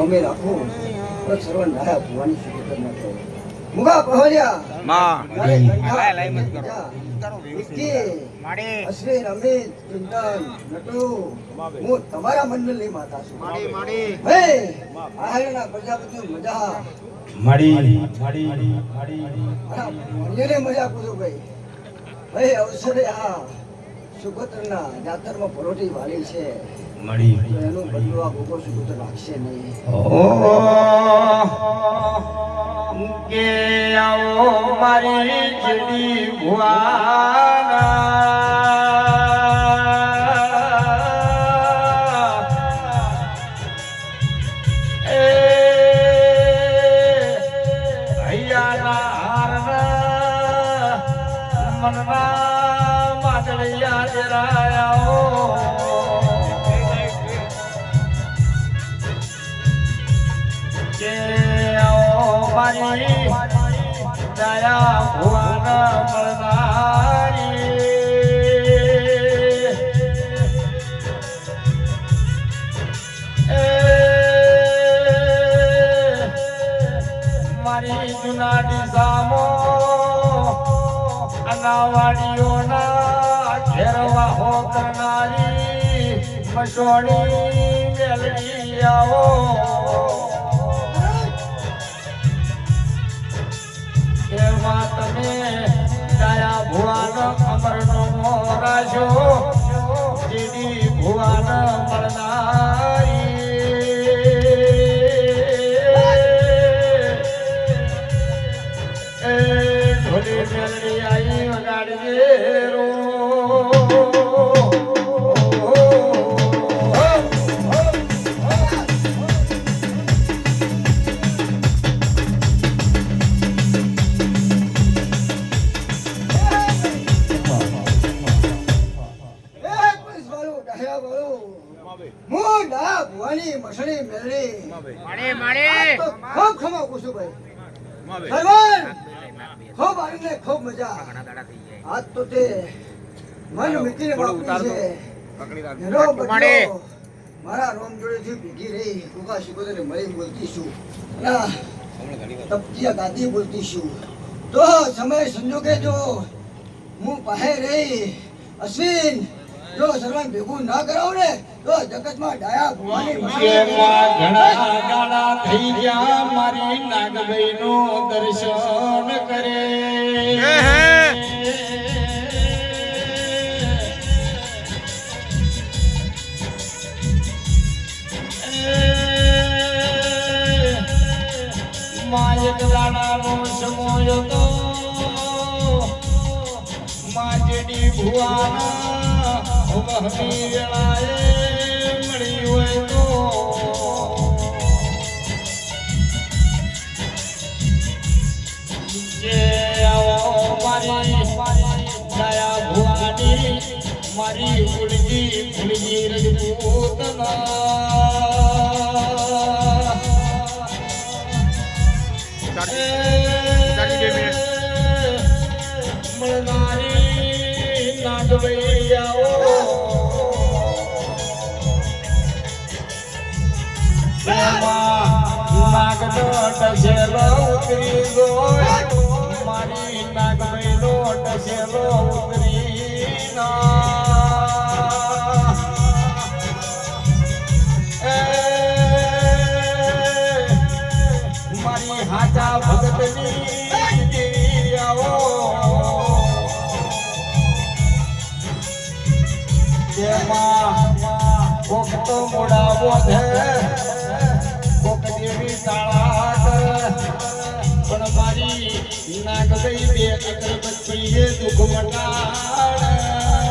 અમે રાખું. તો સર્વ નાયા ભુવાની સુખી ન કરો. મુગા પહોળ્યા. માં. મારે લાઈ મત કરો. અશ્વિન અમિત ચિંતન. નટુ. હું તમારા મંડળની માતા છું. હે. આહારના પ્રજાપતિ મજા. મળી મળી મારા. મંડળને મજા પૂછું ભાઈ. ભાઈ અવસરે આ સુગોત્રના જાતરમાં પરોઠી વાળી છે. મળી. કે આવો મારી જેડી ભુવાના. એ હૈયાના હારના મનના માદળિયા જરાયાઓ મારી દયા ભુવન મળનારી મારી જુનાડી સામો અનાવાડીઓના ઘેરવા હો કરનારી મસોડી મેલડી આવો. એમાં તમે દયા ભોળા મસળી મેલડી આ ખૂબ ખમો કુસુભાઈ ભગવાન ખૂબ આવીને ખૂબ મજા. આજ તો તે મન મિટીને બાપડી છે. મારા. રોમ જોડેથી ભેગી રહી ટૂંકા શિકોતરને મળી બોલતી છું. અને તપકીયા ગાદી બોલતી છું. તો સમય સંજોગે જો હું પાસે રહી અશ્વિન જો સર્વાન ભેગું ના કરાવ ને તો જગતમાં ડાયા ઘણા ગાળા થઈ ગયા મારી નાગભાઈ નું દર્શન કરે. માયક દાડાનો સમોયો તો માજડી ભુવાના વહમી વેળાએ મળી હોય તો. જે આવો મારી દયા ભુવાની મારી ઉલજી ઉલજી રજપૂતના મારી નાગભાઈનો ટસેલો ઉતરી જેમાં કોક તો મોડા બોધે કોક દેવી તાળાટ પણ મારી નાગ ગઈ બે અગરબત્તી દુઃખ મટાડ